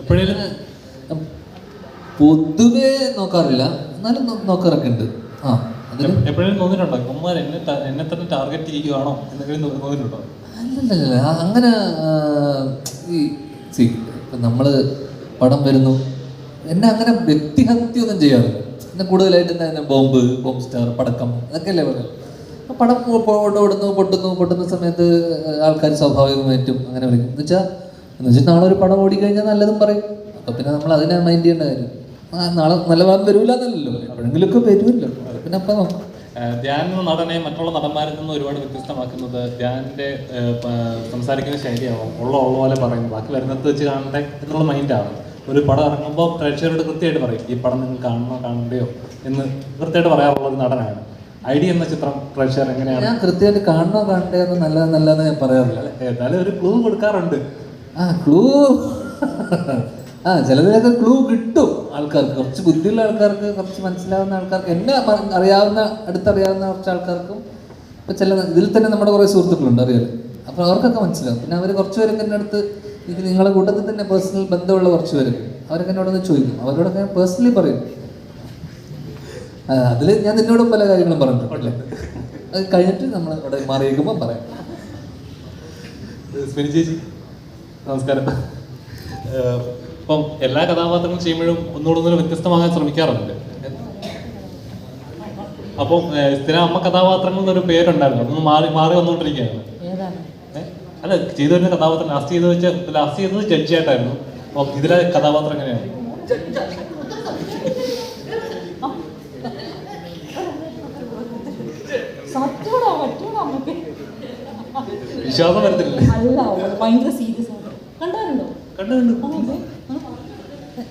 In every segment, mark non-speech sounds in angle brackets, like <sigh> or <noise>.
എപ്പോഴേലും പൊതുവെ നോക്കാറില്ല. എന്നാലും നോക്കാറൊക്കെ ഉണ്ട് ആ അതിന് എപ്പോഴേലും തോന്നിയിട്ടുണ്ടോ? ഉമ്മാർ എന്നെ എന്നെ തന്നെ ടാർഗറ്റ് ചെയ്യുകയാണോ? എന്തെങ്കിലും തോന്നിയിട്ടുണ്ടോ? അല്ലല്ലല്ല അങ്ങനെ ഈ സി നമ്മൾ പടം വരുന്നു. എന്നെ അങ്ങനെ വ്യക്തിഹത്യൊന്നും ചെയ്യാറില്ല. എന്നെ കൂടുതലായിട്ട് എന്നെ ബോംബ് ബോംബ് സ്റ്റാർ പടക്കം പറയാം അപ്പോൾ പടം ഓടുന്നു പൊട്ടുന്നു പൊട്ടുന്ന സമയത്ത് ആൾക്കാർ സ്വാഭാവികമായിട്ടും അങ്ങനെ വിളിക്കും. എന്ന് വെച്ചാൽ എന്ന് വെച്ചാൽ നാളെ ഒരു പടം ഓടിക്കഴിഞ്ഞാൽ നല്ലതും പറയും. അപ്പോൾ പിന്നെ നമ്മൾ അതിനെ മൈൻഡ് ചെയ്യേണ്ട കാര്യം. നാളെ നല്ല ഭാഗം വരൂല എന്നല്ലല്ലോ എപ്പോഴെങ്കിലുമൊക്കെ വരുമല്ലോ. അത് പിന്നെ അപ്പം നോക്കാം. ധ്യാൻ എന്ന നടനെ മറ്റുള്ള നടന്മാരിൽ നിന്ന് ഒരുപാട് വ്യത്യസ്തമാക്കുന്നത് ധ്യാനിന്റെ സംസാരിക്കുന്ന ശൈലിയാവും. ഉള്ള ഉള്ള പോലെ പറയും. ബാക്കി വരുന്നത് വെച്ച് കാണണ്ടേ എന്നുള്ള മൈൻഡാണ് ഒരു പടം ഇറങ്ങുമ്പോൾ പ്രേക്ഷകരോട് കൃത്യമായിട്ട് പറയും. ഈ പടം നിങ്ങൾ കാണണോ കാണണ്ടയോ എന്ന് കൃത്യമായിട്ട് പറയാറുള്ള ഒരു നടനാണ്. ഐ ഡി എന്ന ചിത്രം പ്രേക്ഷകർ എങ്ങനെയാണ്? ഞാൻ കൃത്യമായിട്ട് കാണണോ കാണണ്ടേ എന്ന് നല്ലത് നല്ലതെന്ന് ഞാൻ പറയാറില്ല. ഏതായാലും ഒരു ക്ലൂ കൊടുക്കാറുണ്ട്. ആ ക്ലൂ <laughs> ആ ചിലതിലൊക്കെ ക്ലൂ കിട്ടും ആൾക്കാർക്ക്. കുറച്ച് ബുദ്ധിയുള്ള ആൾക്കാർക്ക് കുറച്ച് മനസ്സിലാവുന്ന ആൾക്കാർക്ക് എന്നെ അറിയാവുന്ന അടുത്തറിയാവുന്ന കുറച്ച് ആൾക്കാർക്കും ഇപ്പം ചില ഇതിൽ തന്നെ നമ്മുടെ കുറേ സുഹൃത്തുക്കളുണ്ട് അറിയാലോ. അപ്പോൾ അവർക്കൊക്കെ മനസ്സിലാവും. പിന്നെ അവർ കുറച്ച് പേരൊക്കെ എന്റെ അടുത്ത് എനിക്ക് നിങ്ങളുടെ കൂട്ടത്തിൽ തന്നെ പേഴ്സണൽ ബന്ധമുള്ള കുറച്ച് പേര്. അവരൊക്കെ എന്നോടൊന്ന് ചോദിക്കും. അവരോടൊക്കെ ഞാൻ പേഴ്സണലി പറയും. അതിൽ ഞാൻ നിന്നോട് പല കാര്യങ്ങളും പറഞ്ഞിട്ടുണ്ട് അത് കഴിഞ്ഞിട്ട് നമ്മൾ അവിടെ മാറിയേക്കുമ്പോൾ പറയാം. ചേച്ചി. നമസ്കാരം. ഇപ്പം എല്ലാ കഥാപാത്രങ്ങളും ചെയ്യുമ്പോഴും ഒന്നുകൂടെ ഒന്നും വ്യത്യസ്തമാകാൻ ശ്രമിക്കാറുണ്ട്. അപ്പം സ്ഥിരം അമ്മ കഥാപാത്രങ്ങൾ എന്നൊരു പേരുണ്ടായിരുന്നു. അതൊന്ന് മാറി മാറി വന്നുകൊണ്ടിരിക്കുകയാണ്? അല്ല ചെയ്തു വരുന്ന കഥാപാത്രം ലാസ്റ്റ് ചെയ്ത് വെച്ച ലാസ്റ്റ് ചെയ്തത് ജഡ്ജിയായിട്ടായിരുന്നു. അപ്പം ഇതിലെ കഥാപാത്രം എങ്ങനെയാണ്? വിശ്വാസം വരുന്നില്ലേ അല്ല അവൾ ഭയങ്കര സീരിയസ്. ആണ് കണ്ടാറുണ്ടോ കണ്ടു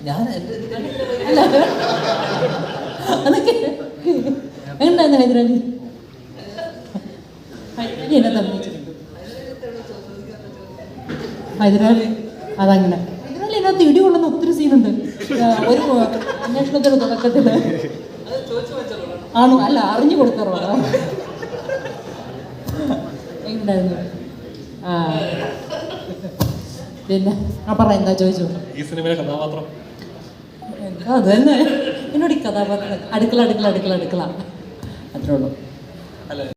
ഞാൻ എന്റെ അതൊക്കെ. എങ്ങനെയായിരുന്നു ഹൈദരാലി ഹൈദരാലി എന്നെ തന്നിച്ചിട്ടുണ്ട് ഹൈദരാലി അതങ്ങനെ. ഹൈദരാലി ഇതിനകത്ത് ഇടി കൊള്ളുന്ന ഒത്തിരി സീനുണ്ട്. ഒരു അന്വേഷണത്തിന്റെ തുടക്കത്തിൽ ആണോ? അല്ല അറിഞ്ഞു കൊടുത്തറോ എങ്ങനെയായിരുന്നു ആ. പിന്നെ ആ പറ എന്താ ചോദിച്ചു ഈ സിനിമയിലെ കഥാപാത്രം. എന്താ അത് തന്നെ എന്നോട് ഈ കഥാപാത്രം അടുക്കള അടുക്കള അടുക്കള അടുക്കള. അത്രേ ഉള്ളൂ. അല്ല?